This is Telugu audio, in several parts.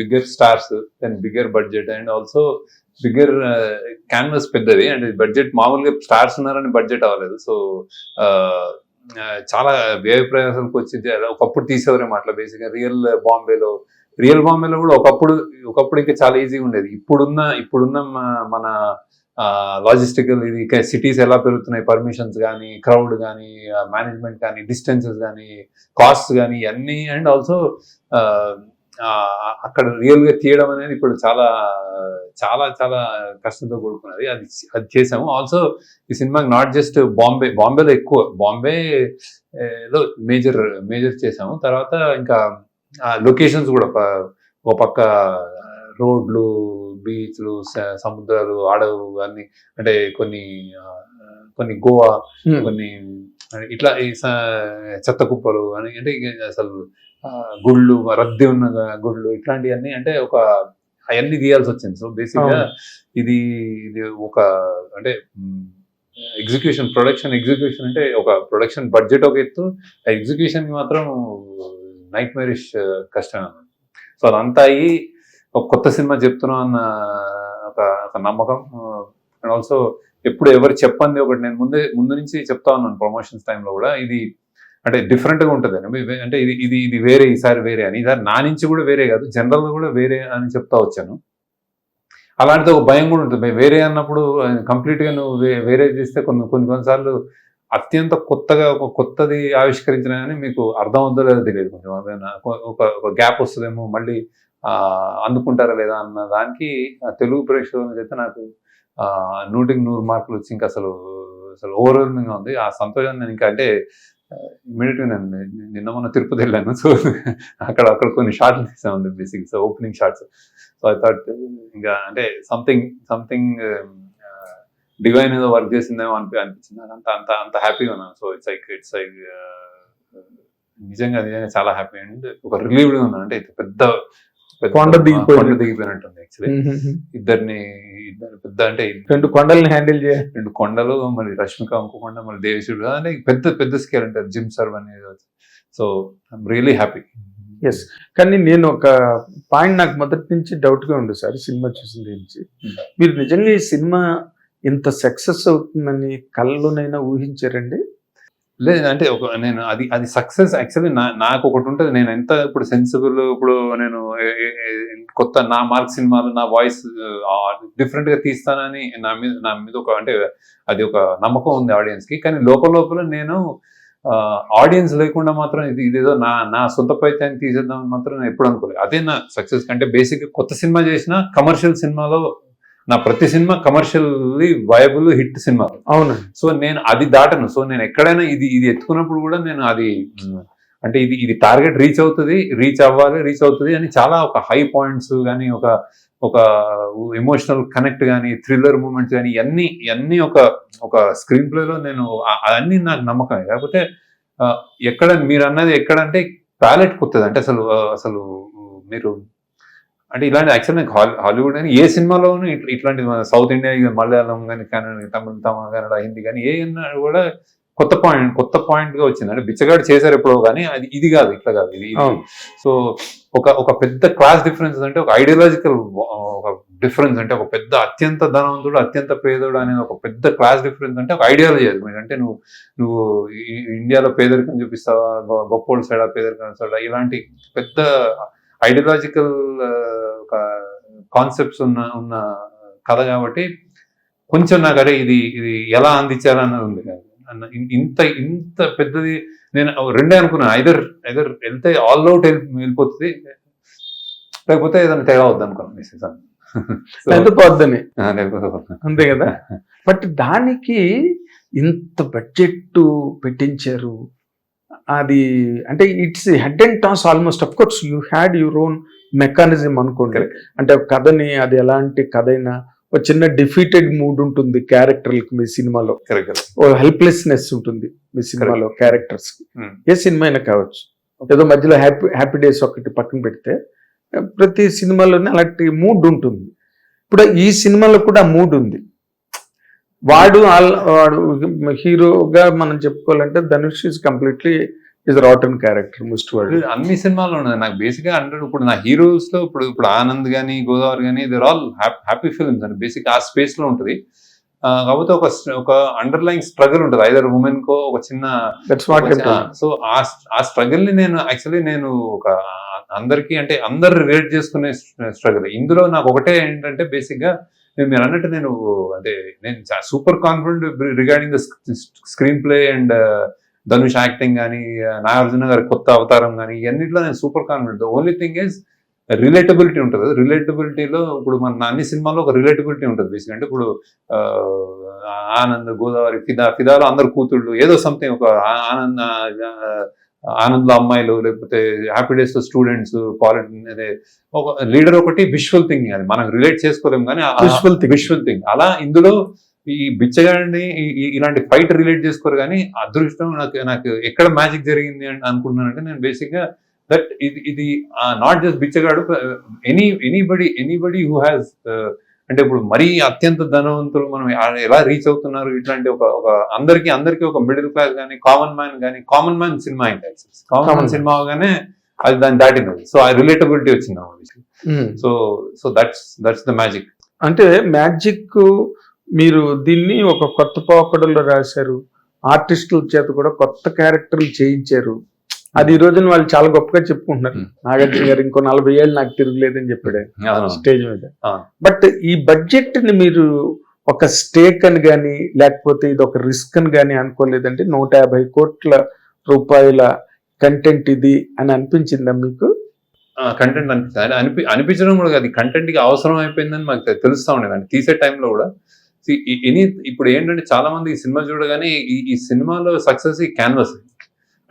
Bigger stars then bigger budget and also bigger canvas పెద్దది. అండ్ బడ్జెట్ మామూలుగా స్టార్స్ ఉన్నారని బడ్జెట్ అవ్వలేదు. సో uh, uh, చాలా వ్యయ ప్రయాసాలకు వచ్చింది ఒకప్పుడు తీసేవారేమో అట్లా బేసిక్గా రియల్ బాంబేలో రియల్ బాంబేలో కూడా ఒకప్పుడు ఒకప్పుడు ఇంకా చాలా ఈజీగా ఉండేది. ఇప్పుడున్న ఇప్పుడున్న మన లాజిస్టికల్ ఇది సిటీస్ ఎలా పెరుగుతున్నాయి? పర్మిషన్స్ కానీ క్రౌడ్ కానీ మేనేజ్మెంట్ కానీ డిస్టెన్సెస్ కానీ కాస్ట్ కానీ అన్నీ అండ్ ఆల్సో అక్కడ రియల్గా తీయడం అనేది ఇప్పుడు చాలా చాలా చాలా కష్టంతో కూడుకున్నది. అది అది చేసాము. ఆల్సో ఈ సినిమాకి నాట్ జస్ట్ బాంబే బాంబేలో ఎక్కువ బాంబే ఏ, లో మేజర్ మేజర్ చేసాము. తర్వాత ఇంకా లొకేషన్స్ కూడా ఒక పక్క రోడ్లు బీచ్లు సముద్రాలు అడవులు అన్ని అంటే కొన్ని కొన్ని గోవా కొన్ని ఇట్లా చెత్త కుప్పలు అని అంటే అసలు గుళ్ళు రద్దీ ఉన్న గుళ్ళు ఇట్లాంటివన్నీ అంటే ఒక అవన్నీ తీయాల్సి వచ్చింది. సో బేసిక్గా అవును. ఇది ఇది ఒక అంటే ఎగ్జిక్యూషన్ ప్రొడక్షన్ ఎగ్జిక్యూషన్ అంటే ఒక ప్రొడక్షన్ బడ్జెట్ ఒక ఎత్తు ఎగ్జిక్యూషన్ మాత్రం నైట్ మేరిష్ కష్టం అన్నమాట. సో అదంతా అయ్యి ఒక కొత్త సినిమా చెప్తున్నాం అన్న ఒక ఒక నమ్మకం. అండ్ ఆల్సో ఎప్పుడు ఎవరు చెప్పంది ఒకటి నేను ముందే ముందు నుంచి చెప్తా ఉన్నాను ప్రమోషన్స్ టైంలో కూడా. ఇది అంటే డిఫరెంట్గా ఉంటుంది అని. అంటే ఇది ఇది ఇది వేరే ఈసారి వేరే అని. ఈసారి నా నుంచి కూడా వేరే కాదు జనరల్గా కూడా వేరే అని చెప్తా వచ్చాను. అలాంటిది ఒక భయం కూడా ఉంటుంది. వేరే అన్నప్పుడు కంప్లీట్గా నువ్వు వే- వేరే చేస్తే కొన్ని కొన్ని కొన్నిసార్లు అత్యంత కొత్తగా ఒక కొత్తది ఆవిష్కరించిన కానీ మీకు అర్థం అవుతుందో లేదో తెలియదు కొంచెం. ఒక- ఒక గ్యాప్ వస్తుందేమో మళ్ళీ అందుకుంటారా లేదా అన్న దానికి తెలుగు ప్రేక్షకుల అయితే నాకు నూటికి నూరు మార్కులు వచ్చి ఇంకా అసలు అసలు ఓవర్వెల్మింగ్గా ఉంది. ఆ సంతోషాన్ని నేను ఇంకా అంటే ఇమీడియట్గా నేను నిన్న మొన్న తిరుపతి వెళ్ళాను. సో అక్కడ అక్కడ కొన్ని షార్ట్లు తీసాము basic so opening shots so I thought ఇంకా అంటే సంథింగ్ సంథింగ్ డివైన్ ఏదో వర్క్ చేసిందేమో అనిపి అనిపించింది. అంత అంత అంత హ్యాపీగా ఉన్నాను. So it's like it's like నిజంగా నిజంగా చాలా హ్యాపీ అండ్ ఒక రిలీవ్డ్గా ఉన్నాను. అంటే పెద్ద కొండ దిగిపోయింది. దిగిపోయినట్టుంది యాక్చువల్లీ ఇద్దరిని ఇద్దరు పెద్ద అంటే రెండు కొండల్ని హ్యాండిల్ చేయాలి రెండు కొండలు మళ్ళీ రష్మిక ఇంకో కొండ మళ్ళీ దేవశివుడు అంటే పెద్ద పెద్ద స్కేల్ అంటారు జిమ్ సర్వ్ అనేది so I'm really happy Yes. కానీ నేను ఒక పాయింట్ నాకు మొదటి నుంచి డౌట్గా ఉంది సార్ సినిమా చూసిన Hmm. మీరు నిజంగా ఈ సినిమా ఇంత సక్సెస్ అవుతుందని కళ్ళలోనైనా ఊహించారండి లేదు అంటే ఒక నేను అది అది సక్సెస్ యాక్చువల్లీ నా నాకు ఒకటి ఉంటుంది. నేను ఎంత ఇప్పుడు సెన్సిబుల్ ఇప్పుడు నేను కొత్త నా మార్క్ సినిమాలు నా వాయిస్ డిఫరెంట్గా తీస్తానని నా మీద నా మీద ఒక అంటే అది ఒక నమ్మకం ఉంది ఆడియన్స్కి. కానీ లోపల లోపల నేను ఆడియన్స్ లేకుండా మాత్రం ఇది ఇదేదో నా నా సొంత పైత్యాన్ని తీసేద్దామని మాత్రం నేను ఎప్పుడు అనుకోలేదు. అదే నా సక్సెస్ కంటే బేసిక్ కొత్త సినిమా చేసిన కమర్షియల్ సినిమాలో నా ప్రతి సినిమా కమర్షియల్లీ వయబుల్ హిట్ సినిమా. అవును. సో నేను అది దాటను. సో నేను ఎక్కడైనా ఇది ఇది ఎత్తుకున్నప్పుడు కూడా నేను అది అంటే ఇది ఇది టార్గెట్ రీచ్ అవుతుంది రీచ్ అవ్వాలి రీచ్ అవుతుంది అని చాలా ఒక హై పాయింట్స్ కానీ ఒక ఒక ఎమోషనల్ కనెక్ట్ కానీ థ్రిల్లర్ మూమెంట్స్ కానీ ఇవన్నీ ఇవన్నీ ఒక ఒక స్క్రీన్ ప్లేలో నేను అవన్నీ నాకు నమ్మకం. కాకపోతే ఎక్కడ మీరు అన్నది ఎక్కడంటే ప్యాలెట్ కొత్తది. అంటే అసలు అసలు మీరు అంటే ఇలాంటి యాక్చువల్ నాకు హాలీ హాలీవుడ్ అని ఏ సినిమాలోనూ ఇట్లా ఇట్లాంటి మన సౌత్ ఇండియా మలయాళం కానీ కన్నడ తమిళ తమిళ కన్నడ హిందీ కానీ ఏ అన్నా కూడా కొత్త పాయింట్ కొత్త పాయింట్గా వచ్చింది. అంటే బిచ్చగాడు చేశారు ఎప్పుడో కానీ అది ఇది కాదు ఇట్లా కాదు ఇది. సో ఒక ఒక పెద్ద క్లాస్ డిఫరెన్స్ అంటే ఒక ఐడియాలజికల్ ఒక డిఫరెన్స్ అంటే ఒక పెద్ద అత్యంత ధనవంతుడు అత్యంత పేదోడు అనేది ఒక పెద్ద క్లాస్ డిఫరెన్స్ అంటే ఒక ఐడియాలజీ అది. అంటే నువ్వు నువ్వు ఇండియాలో పేదరికం చూపిస్తావా? గొ- గొప్పోళ్ళ సైడా పేదరికం సైడా? ఇలాంటి పెద్ద ఐడియాలజికల్ కాన్సెప్ట్స్ ఉన్న ఉన్న కథ కాబట్టి కొంచెం నాకు అరే ఇది ఇది ఎలా అందించాలన్నది ఉంది అన్న ఇంత ఇంత పెద్దది నేను రెండే అనుకున్నాను ఐదర్ ఐదర్ వెళ్తే ఆల్ అవుట్ వెళ్ళిపోతుంది. లేకపోతే ఏదైనా తేడా వద్దు అనుకున్నాను ఈ సీజన్ లేకపోతే అంతే కదా. బట్ దానికి ఇంత బడ్జెట్ పెట్టించారు అది అంటే it's head and toss almost of course you had your own mechanism అనుకోండి. అంటే కథని అది ఎలాంటి కథ అయినా ఒక చిన్న డిఫీటెడ్ మూడ్ ఉంటుంది క్యారెక్టర్లకు మీ సినిమాలో. ఓ హెల్ప్లెస్నెస్ ఉంటుంది మీ సినిమాలో క్యారెక్టర్స్ Hmm. ఏ సినిమా అయినా కావచ్చు. ఏదో మధ్యలో హ్యాపీ హ్యాపీ డేస్ ఒకటి పక్కన పెడితే ప్రతి సినిమాలోనే అలాంటి మూడ్ ఉంటుంది. ఇప్పుడు ఈ సినిమాలో కూడా మూడ్ ఉంది. వాడు వాడు హీరోగా మనం చెప్పుకోవాలంటే Dhanush is completely is rotten character must word అన్ని సినిమాల్లో ఉన్నది. నాకు బేసిక్గా అంటే ఇప్పుడు నా హీరోస్లో ఇప్పుడు ఇప్పుడు ఆనంద్ గానీ గోదావరి గానీ దేర్ ఆల్ హ్యాపీ ఫిల్మ్స్ అండి బేసిక్ ఆ స్పేస్లో ఉంటది. కాకపోతే ఒక ఒక అండర్లైన్ స్ట్రగుల్ ఉంటుంది. ఐదర్ ఉమెన్ కో ఒక చిన్న సో ఆ స్ట్రగుల్ని నేను యాక్చువల్లీ నేను ఒక అందరికి అంటే అందరు రిలేట్ చేసుకునే స్ట్రగుల్ ఇందులో నాకు ఒకటే ఏంటంటే బేసిక్గా మీరు అన్నట్టు నేను అంటే నేను super confident regarding the screenplay and Dhanush acting కానీ నాగార్జున గారి కొత్త అవతారం కానీ ఇవన్నిట్లో నేను super confident only thing is relatability ఉంటుంది. రిలేటబిలిటీలో ఇప్పుడు మన అన్ని సినిమాల్లో ఒక రిలేటబిలిటీ ఉంటుంది. బేసిక్ అంటే ఇప్పుడు ఆ, ఆనంద్ గోదావరి ఫిదా ఫిదాలో అందరు కూతుళ్ళు ఏదో సంథింగ్ ఒక ఆనంద్ ఆ, ఆనంద్లో అమ్మాయిలు లేకపోతే హ్యాపీ స్టూడెంట్స్ పాలిటీ అదే ఒక లీడర్ ఒకటి విజువల్ థింగ్ అది మనం రిలేట్ చేసుకోలేము కానీ. విజువల్ థింగ్ అలా ఇందులో ఈ బిచ్చగాడిని ఇలాంటి ఫైట్ రిలేట్ చేసుకోరు కానీ అదృష్టం నాకు నాకు ఎక్కడ మ్యాజిక్ జరిగింది అని అనుకుంటున్నానంటే నేను బేసిక్గా దట్ ఇది ఇది not just Bichagadu any anybody anybody who has అంటే ఇప్పుడు మరీ అత్యంత ధనవంతులు మనం ఆ- ఎలా రీచ్ అవుతున్నారు? ఇట్లాంటి ఒక ఒక అందరికి అందరికి ఒక మిడిల్ క్లాస్ కానీ కామన్ మ్యాన్ కానీ కామన్ మ్యాన్ సినిమా అయింది కామన్ మ్యాన్ సినిమా అవగానే అది దాన్ని దాటినది సో ఆ రిలేటబిలిటీ వచ్చింది so so that's that's the magic అంటే మ్యాజిక్ మీరు దీన్ని ఒక కొత్త పోకడలో రాశారు. ఆర్టిస్టుల చేత కూడా కొత్త క్యారెక్టర్లు చేయించారు. అది ఈ రోజున వాళ్ళు చాలా గొప్పగా చెప్పుకుంటున్నారు. నాగార్జున గారు ఇంకో నలభై ఏళ్ళు నాకు తిరగలేదని చెప్పాడు. స్టేజ్ మీద. బట్ ఈ బడ్జెట్ని మీరు ఒక స్టేక్ అని కానీ లేకపోతే ఇది ఒక రిస్క్ అని కానీ అనుకోలేదంటే నూట యాభై కోట్ల రూపాయల కంటెంట్ ఇది అని అనిపించిందా మీకు? కంటెంట్ అనిపిస్తుంది అనిపి అనిపించడం కూడా అది కంటెంట్కి అవసరం అయిపోయిందని మాకు తెలుస్తా ఉండేది. అంటే తీసే టైంలో కూడా. ఎనీ ఇప్పుడు ఏంటంటే చాలా మంది ఈ సినిమా చూడగానే ఈ ఈ సినిమాలో సక్సెస్ ఈ క్యాన్వస్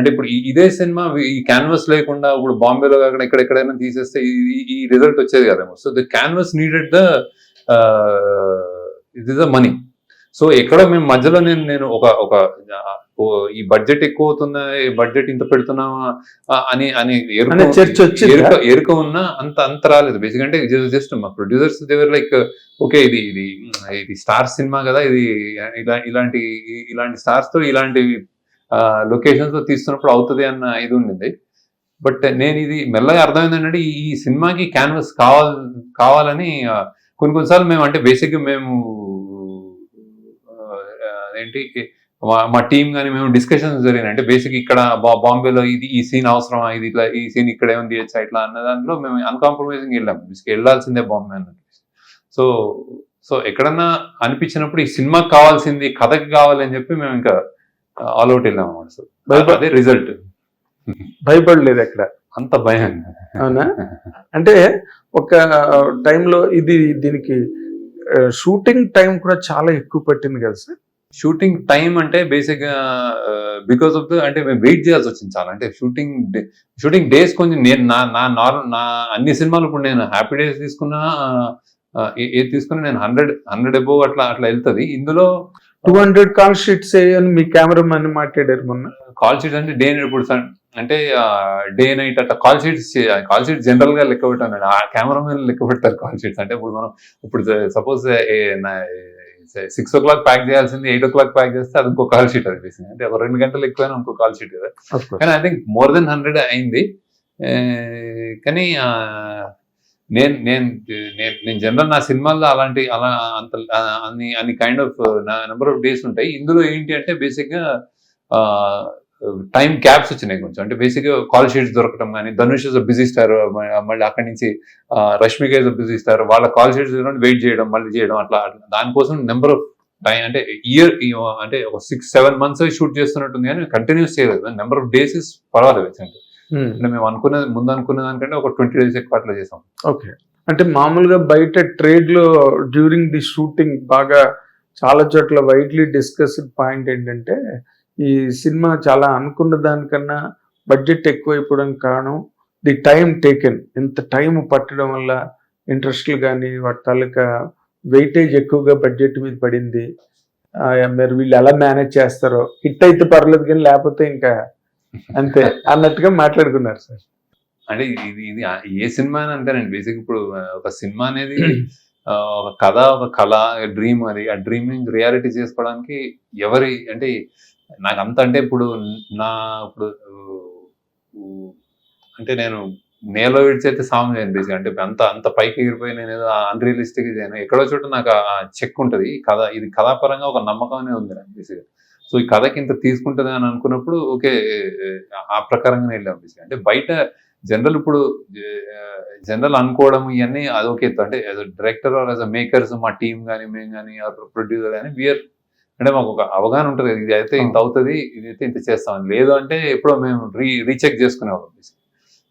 అంటే ఇప్పుడు ఇదే సినిమా ఈ క్యాన్వస్ లేకుండా ఇప్పుడు బాంబేలో కాకుండా ఇక్కడ ఎక్కడైనా తీసేస్తే ఈ- రిజల్ట్ వచ్చేది కదేమో. So the canvas needed the ఇది ద మనీ సో ఎక్కడ మేము మధ్యలో నేను నేను ఒక ఒక ఈ బడ్జెట్ ఎక్కువ అవుతుందా ఈ బడ్జెట్ ఇంత పెడుతున్నామా ఆ, అని అని ఎరుక-? ఎరుక ఎరుక ఉన్నా అంత అంత రాలేదు. బేసిక్ అంటే జస్ట్ మా ప్రొడ్యూసర్స్ దేవర్ లైక్ ఓకే ఇది ఇది ఇది స్టార్ సినిమా కదా ఇది ఇలా ఇలాంటి ఇలాంటి స్టార్స్తో ఇలాంటి లొకేషన్స్తో తీస్తున్నప్పుడు అవుతుంది అన్న ఇది ఉండింది. బట్ నేను ఇది మెల్లగా అర్థమైంది ఏంటంటే ఈ- సినిమాకి క్యాన్వస్ కావాలి కావాలని కొన్ని కొన్నిసార్లు మేము అంటే బేసిక్ మేము ఏంటి మా- టీం కానీ మేము డిస్కషన్స్ జరిగినాయి. అంటే బేసిక్ ఇక్కడ బాంబేలో ఇది ఈ సీన్ అవసరమా ఇది ఇట్లా ఈ సీన్ ఇక్కడ ఉంది ఇట్లా అన్న దాంట్లో మేము అన్కాంప్రమైజింగ్ వెళ్ళాం. బేసిక్ వెళ్ళాల్సిందే బాంబే అన్నట్టు. సో సో ఎక్కడన్నా అనిపించినప్పుడు ఈ సినిమాకి కావాల్సింది కథకి కావాలని చెప్పి మేము ఇంకా ఆల్ అవుట్ వెళ్ళాం అదే రిజల్ట్ భయపడలేదు ఎక్కడ? అంత భయం. అవునా? అంటే ఒక టైంలో ఇది దీనికి షూటింగ్ టైం కూడా చాలా ఎక్కువ పట్టింది కదా సార్? షూటింగ్ టైం అంటే బేసిక్గా బికాస్ ఆఫ్ ద అంటే మేము వెయిట్ చేయాల్సి వచ్చింది చాలా. అంటే షూటింగ్ షూటింగ్ డేస్ కొంచెం నేను నా నా నార్మల్ నా అన్ని సినిమాలు ఇప్పుడు నేను హ్యాపీ డేస్ తీసుకున్నా ఏది తీసుకున్నా నేను హండ్రెడ్ హండ్రెడ్ అబోవ్ అట్లా అట్లా వెళ్తుంది. ఇందులో టూ హండ్రెడ్ కాల్ షీట్స్ అని మీ కెమెరామెన్ మాట్లాడారు మొన్న. కాల్ షీట్స్ అంటే డే ఇప్పుడు సన్- అంటే డే నైట్ అట్లా కాల్ షీట్స్ కాల్ షీట్స్ జనరల్గా లెక్క పెట్టాను ఆ కెమెరామెన్ లెక్క పెడతారు కాల్ షీట్స్ అంటే ఇప్పుడు మనం ఇప్పుడు suppose six o'clock pack చేయాల్సింది ఎయిట్ ఓ క్లాక్ ప్యాక్ చేస్తే అది ఇంకో కాల్ షీట్ బేసిక్ అంటే ఒక రెండు గంటలు ఎక్కువైనా ఇంకో కాల్ షీట్ కదా. కానీ I think more than hundred అయింది. కానీ నేను నేను నేను జనరల్ నా సినిమాల్లో అలాంటి అలా అంత అన్ని అన్ని kind of number of days ఉంటాయి. ఇందులో ఏంటి అంటే బేసిక్గా టైం క్యాప్స్ వచ్చినాయి కొంచెం. అంటే బేసిక్గా కాల్ షీట్స్ దొరకడం కానీ ధనుష్ ఇస్ బిజీ స్టార్ మళ్ళీ అక్కడి నుంచి రష్మిక ఇస్ బిజీ స్టార్ వాళ్ళ కాల్ షీట్స్ వెయిట్ చేయడం మళ్ళీ చేయడం అట్లా అట్లా. దానికోసం నెంబర్ ఆఫ్ టైం అంటే ఇయర్ అంటే ఒక సిక్స్ సెవెన్ మంత్స్ షూట్ చేస్తున్నట్టుంది కానీ కంటిన్యూస్ చేయలేదు. నెంబర్ ఆఫ్ డేస్ ఇస్ పర్వాలేదు అంటే అంటే మేము అనుకున్నది ముందు అనుకున్న దానికంటే ఒక ట్వంటీ డేస్ ఎక్కువ అట్లా చేసాం. ఓకే అంటే మామూలుగా బయట ట్రేడ్లో డ్యూరింగ్ ది షూటింగ్ బాగా చాలా చోట్ల వైడ్లీ డిస్కస్డ్ పాయింట్ ఏంటంటే ఈ సినిమా చాలా అనుకున్న దానికన్నా బడ్జెట్ ఎక్కువైపోవడానికి కారణం ది టైం టేకెన్. ఇంత టైం పట్టడం వల్ల ఇంట్రెస్ట్లు కానీ వాటి తాలూకా వెయిటేజ్ ఎక్కువగా బడ్జెట్ మీద పడింది. మరి వీళ్ళు ఎలా మేనేజ్ చేస్తారో హిట్ అయితే పర్లేదు కానీ లేకపోతే ఇంకా అంతే అన్నట్టుగా మాట్లాడుకున్నారు సార్. అంటే ఇది ఇది ఏ సినిమా అని అంతేనండి బేసిక్ ఇప్పుడు ఒక సినిమా అనేది ఒక కథ ఒక కళ డ్రీమ్ అది. ఆ డ్రీమ్ రియాలిటీ చేసుకోవడానికి ఎవరి అంటే నాకు అంత అంటే ఇప్పుడు నా ఇప్పుడు అంటే నేను నేలో విడిచైతే సాంగ్ చేయను బేసిక్ అంటే అంత అంత పైకి ఎగిరిపోయి నేను ఏదో అన్రియలిస్టిక్ చేయను ఎక్కడో చోట నాకు ఆ చెక్ ఉంటుంది. కథ ఇది కథాపరంగా ఒక నమ్మకం అనేది ఉంది నాకు బేసిక్ సో ఈ కథకి ఇంత తీసుకుంటుంది అని అనుకున్నప్పుడు ఓకే ఆ ప్రకారంగానే వెళ్ళాం బేసిక్ అంటే బయట జనరల్ ఇప్పుడు జనరల్ అనుకోవడం ఇవన్నీ అదొక ఎత్తు అంటే as director or as a makers మా టీం కానీ మేము కానీ ప్రొడ్యూసర్ కానీ వీఆర్ అంటే మాకు ఒక అవగాహన ఉంటుంది. ఇది అయితే ఇంత అవుతుంది ఇది అయితే ఇంత చేస్తాం లేదు అంటే ఎప్పుడో మేము రీ రీచెక్ చేసుకునేవాళ్ళం